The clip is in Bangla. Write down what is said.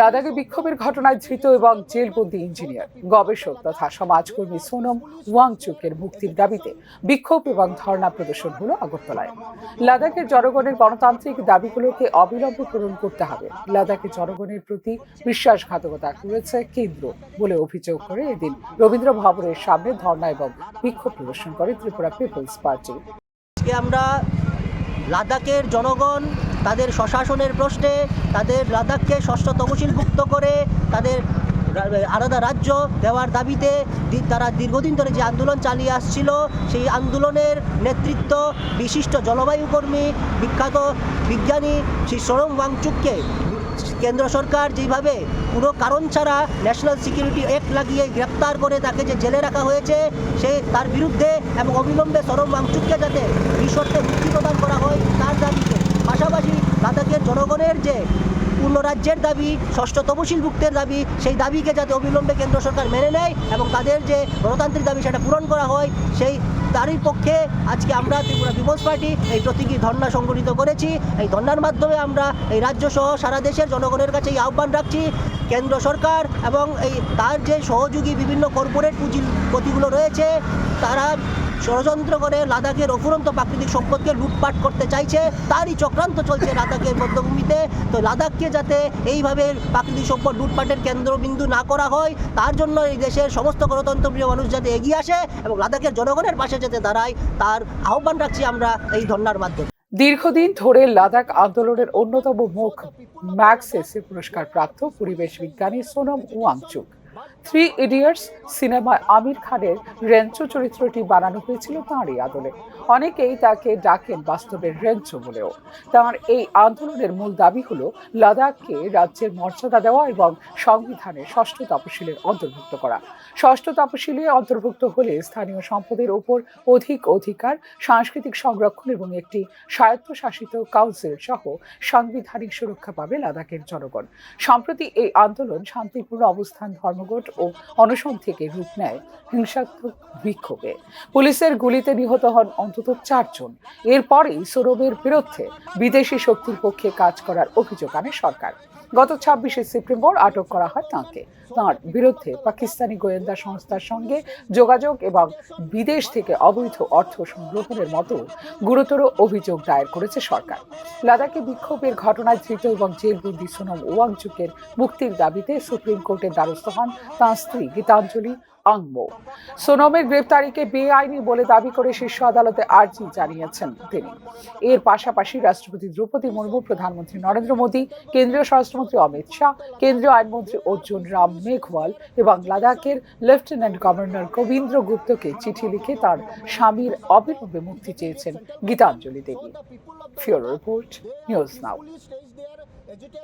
লাদাখে বিক্ষোভের ঘটনায় ধৃত এবং জেলবন্দি ইঞ্জিনিয়ার, গবেষক তথা সমাজকর্মী সোনম ওয়াংচুকের মুক্তির দাবিতে বিক্ষোভ এবং ধর্ণা প্রদর্শন হলো আগরতলায়। লাদাখের জনগণের গণতান্ত্রিক দাবিগুলোকে অবিলম্বে পূরণ করতে হবে। লাদাখের জনগণের প্রতি বিশ্বাসঘাতকতা করেছে কেন্দ্র বলে অভিযোগ করে এদিন রবীন্দ্র ভবনের সামনে ধর্ণা এবং বিক্ষোভ প্রদর্শন করে ত্রিপুরা পিপলস পার্টি। আমরা লাদাখের জনগণ তাদের স্বশাসনের প্রশ্নে তাদের লাদাখকে ষষ্ঠ তহসিলভুক্ত করে তাদের আলাদা রাজ্য দেওয়ার দাবিতে তারা দীর্ঘদিন ধরে যে আন্দোলন চালিয়ে আসছিল, সেই আন্দোলনের নেতৃত্ব বিশিষ্ট জলবায়ু কর্মী, বিখ্যাত বিজ্ঞানী শ্রী সোনম ওয়াংচুককে কেন্দ্র সরকার যেভাবে পুরো কারণ ছাড়া ন্যাশনাল সিকিউরিটি অ্যাক্ট লাগিয়ে গ্রেপ্তার করে তাকে যে জেলে রাখা হয়েছে, সে তার বিরুদ্ধে এবং অবিলম্বে সরম ওয়াংচুককে যাতে নিঃশর্তে মুক্তি প্রদান করা হয় তার দাবিতে পাশাপাশি লাদাখের জনগণের যে রাজ্যের দাবি, ষষ্ঠ তহসিলভুক্তের দাবি, সেই দাবিকে যাতে অবিলম্বে কেন্দ্র সরকার মেনে নেয় এবং তাদের যে গণতান্ত্রিক দাবি সেটা পূরণ করা হয়, সেই তারই পক্ষে আজকে আমরা ত্রিপুরা পিপলস পার্টি এই প্রতীকী ধর্ণা সংগঠিত করেছি। এই ধর্ণার মাধ্যমে আমরা এই রাজ্য সহ সারা দেশের জনগণের কাছে এই আহ্বান রাখছি, কেন্দ্র সরকার এবং এই তার যে সহযোগী বিভিন্ন কর্পোরেট পুঁজিপতিগুলো রয়েছে, তারা ষড়যন্ত্র করে লাদাখের অফুরন্ত প্রাকৃতিক সম্পদকে লুটপাট করতে চাইছে, তারই চক্রান্ত চলছে লাদাখের মধ্যভূমিতে। তো লাদাখকে যাতে এইভাবে প্রাকৃতিক সম্পদ লুটপাটের কেন্দ্রবিন্দু না করা হয়, তার জন্য এই দেশের সমস্ত গণতন্ত্রপ্রিয় মানুষ যাতে এগিয়ে আসে এবং লাদাখের জনগণের পাশে যাতে দাঁড়ায়, তার আহ্বান রাখছি আমরা এই ধর্নার মাধ্যমে। দীর্ঘদিন ধরে লাদাখ আন্দোলনের অন্যতম মুখ ম্যাক্সেসে পুরস্কার প্রাপ্ত পরিবেশ বিজ্ঞানী সোনম ওয়াংচুক থ্রি ইডিয়টস সিনেমায় আমির খানের রেঞ্চো চরিত্রটি বানানো হয়েছিল তাঁরই আদলে। অনেকেই তাকে ডাকেন বাস্তবের রেঞ্চো বলেও। তাঁর এই আন্দোলনের মূল দাবি হলো লাদাখকে রাজ্যের মর্যাদা দেওয়া এবং সংবিধানে ষষ্ঠ তপশিলের অন্তর্ভুক্ত করা। ষষ্ঠ তপশিলে অন্তর্ভুক্ত হলে স্থানীয় সম্পদের ওপর অধিক অধিকার, সাংস্কৃতিক সংরক্ষণ এবং একটি স্বায়ত্তশাসিত কাউন্সিল সহ সাংবিধানিক সুরক্ষা পাবে লাদাখের জনগণ। সম্প্রতি এই আন্দোলন শান্তিপূর্ণ অবস্থান ধর্মঘট ও অনশন থেকে রূপ নেয় হিংসাত্মক বিক্ষোভে। পুলিশের গুলিতে নিহত হন অন্তত চারজন। এরপরেই সৌরভের বিরুদ্ধে বিদেশি শক্তির পক্ষে কাজ করার অভিযোগ আনে সরকার। গত ছাব্বিশে সেপ্টেম্বর আটক করা হয় তাঁকে। তাঁর বিরুদ্ধে পাকিস্তানি গোয়েন্দা সংস্থার সঙ্গে যোগাযোগ এবং বিদেশ থেকে অবৈধ অর্থ সংগ্রহণের মতো গুরুতর অভিযোগ দায়ের করেছে সরকার। লাদাখে বিক্ষোভের ঘটনায় ধৃত এবং জেলবন্দি সোনম ওয়াংচুকের মুক্তির দাবিতে সুপ্রিম কোর্টের দ্বারস্থ হন তাঁর স্ত্রী গীতাঞ্জলি আংমো। সোনমের গ্রেপ্তারিকে বেআইনি বলে দাবি করে শীর্ষ আদালতে আর্জি জানিয়েছেন তিনি। এর পাশাপাশি রাষ্ট্রপতি দ্রৌপদী মুর্মু, প্রধানমন্ত্রী নরেন্দ্র মোদী, কেন্দ্রীয় স্বরাষ্ট্রমন্ত্রী অমিত শাহ, কেন্দ্রীয় আইনমন্ত্রী অর্জুন রাম মেঘওয়াল এবং লাদাখের লেফটেন্যান্ট গভর্নর গোবিন্দ্র গুপ্তকে চিঠি লিখে তার স্বামীর অবিলম্বে মুক্তি চেয়েছেন গীতাঞ্জলি দেবী। ফিওর রিপোর্ট, নিউজ নাও।